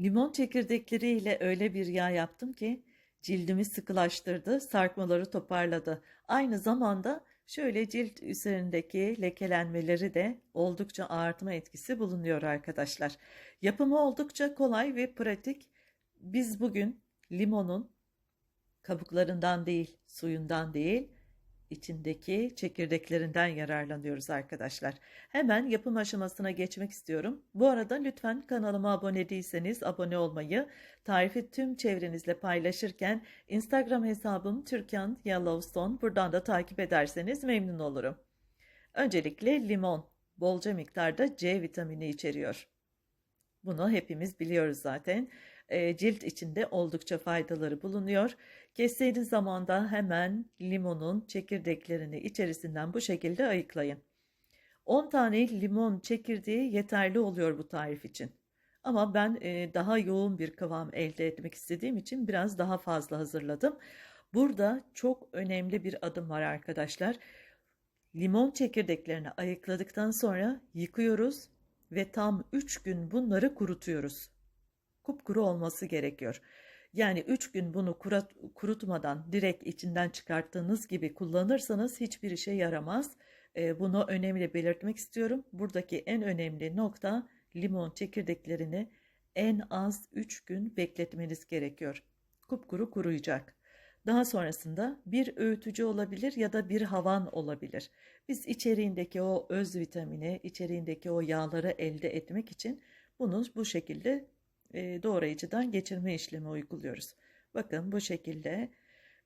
Limon çekirdekleriyle öyle bir yağ yaptım ki cildimi sıkılaştırdı, sarkmaları toparladı. Aynı zamanda şöyle cilt üzerindeki lekelenmeleri de oldukça ağartma etkisi bulunuyor arkadaşlar. Yapımı oldukça kolay ve pratik. Biz bugün limonun kabuklarından değil, suyundan değil, içindeki çekirdeklerinden yararlanıyoruz arkadaşlar. Hemen yapım aşamasına geçmek istiyorum. Bu arada lütfen kanalıma abone değilseniz abone olmayı, tarifi tüm çevrenizle paylaşırken Instagram hesabım Türkan Yellowstone buradan da takip ederseniz memnun olurum. Öncelikle limon bolca miktarda C vitamini içeriyor. Bunu hepimiz biliyoruz zaten. E, cilt içinde oldukça faydaları bulunuyor. Kestiğiniz zaman da hemen limonun çekirdeklerini içerisinden bu şekilde ayıklayın. 10 tane limon çekirdeği yeterli oluyor bu tarif için. Ama ben e, daha yoğun bir kıvam elde etmek istediğim için biraz daha fazla hazırladım. Burada çok önemli bir adım var arkadaşlar. Limon çekirdeklerini ayıkladıktan sonra yıkıyoruz ve tam 3 gün bunları kurutuyoruz. Kupkuru olması gerekiyor. Yani 3 gün bunu kurat, kurutmadan direkt içinden çıkarttığınız gibi kullanırsanız hiçbir işe yaramaz. E, bunu önemli belirtmek istiyorum. Buradaki en önemli nokta limon çekirdeklerini en az 3 gün bekletmeniz gerekiyor. Kupkuru kuruyacak. Daha sonrasında bir öğütücü olabilir ya da bir havan olabilir. Biz içeriğindeki o öz vitamini, içeriğindeki o yağları elde etmek için bunu bu şekilde e, doğrayıcıdan geçirme işlemi uyguluyoruz. Bakın bu şekilde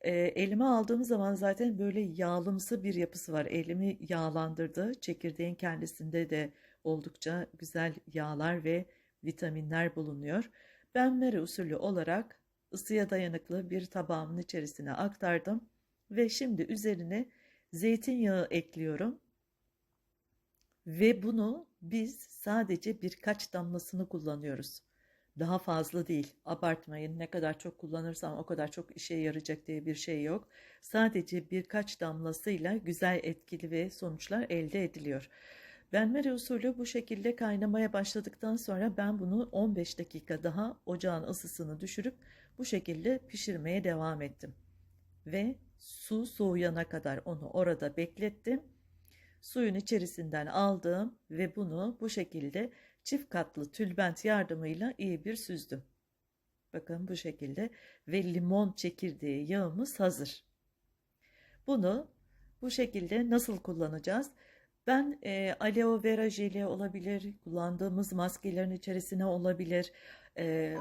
e, elime aldığım zaman zaten böyle yağlımsı bir yapısı var. Elimi yağlandırdı. Çekirdeğin kendisinde de oldukça güzel yağlar ve vitaminler bulunuyor. Ben mere usulü olarak ısıya dayanıklı bir tabağımın içerisine aktardım ve şimdi üzerine zeytinyağı ekliyorum. Ve bunu biz sadece birkaç damlasını kullanıyoruz. Daha fazla değil. Abartmayın. Ne kadar çok kullanırsam o kadar çok işe yarayacak diye bir şey yok. Sadece birkaç damlasıyla güzel etkili ve sonuçlar elde ediliyor. Benmari usulü bu şekilde kaynamaya başladıktan sonra ben bunu 15 dakika daha ocağın ısısını düşürüp bu şekilde pişirmeye devam ettim. Ve su soğuyana kadar onu orada beklettim. Suyun içerisinden aldım ve bunu bu şekilde çift katlı tülbent yardımıyla iyi bir süzdüm. Bakın bu şekilde ve limon çekirdeği yağımız hazır. Bunu bu şekilde nasıl kullanacağız? Ben e, aloe vera jeli olabilir, kullandığımız maskelerin içerisine olabilir. E,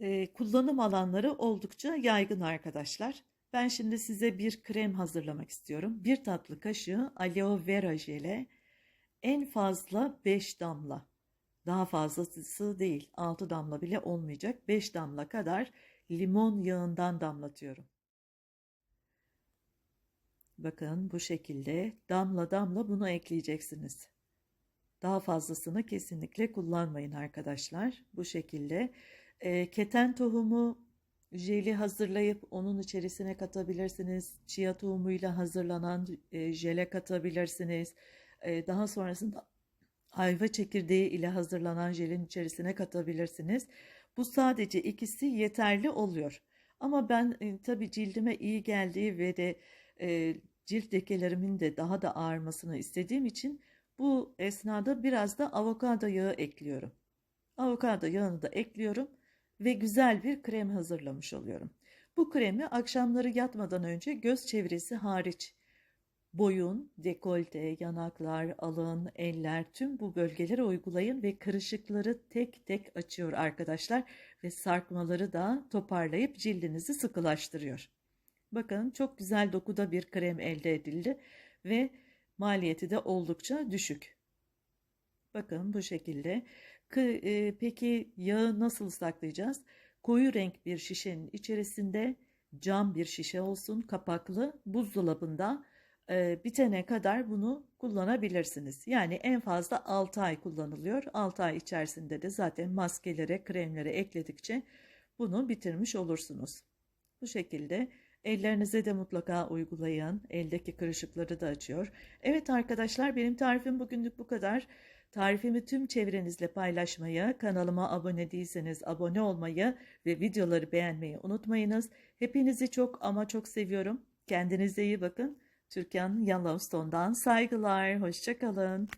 e, kullanım alanları oldukça yaygın arkadaşlar. Ben şimdi size bir krem hazırlamak istiyorum. Bir tatlı kaşığı aloe vera jeli en fazla 5 damla. Daha fazlası değil. 6 damla bile olmayacak. 5 damla kadar limon yağından damlatıyorum. Bakın bu şekilde damla damla bunu ekleyeceksiniz. Daha fazlasını kesinlikle kullanmayın arkadaşlar. Bu şekilde e, keten tohumu jeli hazırlayıp onun içerisine katabilirsiniz. Chia tohumuyla hazırlanan e, jele katabilirsiniz. E, daha sonrasında ayva çekirdeği ile hazırlanan jelin içerisine katabilirsiniz. Bu sadece ikisi yeterli oluyor. Ama ben e, tabii cildime iyi geldiği ve de e, cilt lekelerimin de daha da ağarmasını istediğim için bu esnada biraz da avokado yağı ekliyorum. Avokado yağını da ekliyorum ve güzel bir krem hazırlamış oluyorum. Bu kremi akşamları yatmadan önce göz çevresi hariç boyun, dekolte, yanaklar, alın, eller tüm bu bölgelere uygulayın ve kırışıkları tek tek açıyor arkadaşlar ve sarkmaları da toparlayıp cildinizi sıkılaştırıyor. Bakın çok güzel dokuda bir krem elde edildi ve maliyeti de oldukça düşük. Bakın bu şekilde. E, peki yağı nasıl saklayacağız? Koyu renk bir şişenin içerisinde cam bir şişe olsun kapaklı buzdolabında e, bitene kadar bunu kullanabilirsiniz. Yani en fazla 6 ay kullanılıyor. 6 ay içerisinde de zaten maskelere, kremlere ekledikçe bunu bitirmiş olursunuz. Bu şekilde ellerinize de mutlaka uygulayın. Eldeki kırışıkları da açıyor. Evet arkadaşlar benim tarifim bugünlük bu kadar. Tarifimi tüm çevrenizle paylaşmayı, kanalıma abone değilseniz abone olmayı ve videoları beğenmeyi unutmayınız. Hepinizi çok ama çok seviyorum. Kendinize iyi bakın. Türkan Yellowstone'dan saygılar. Hoşçakalın.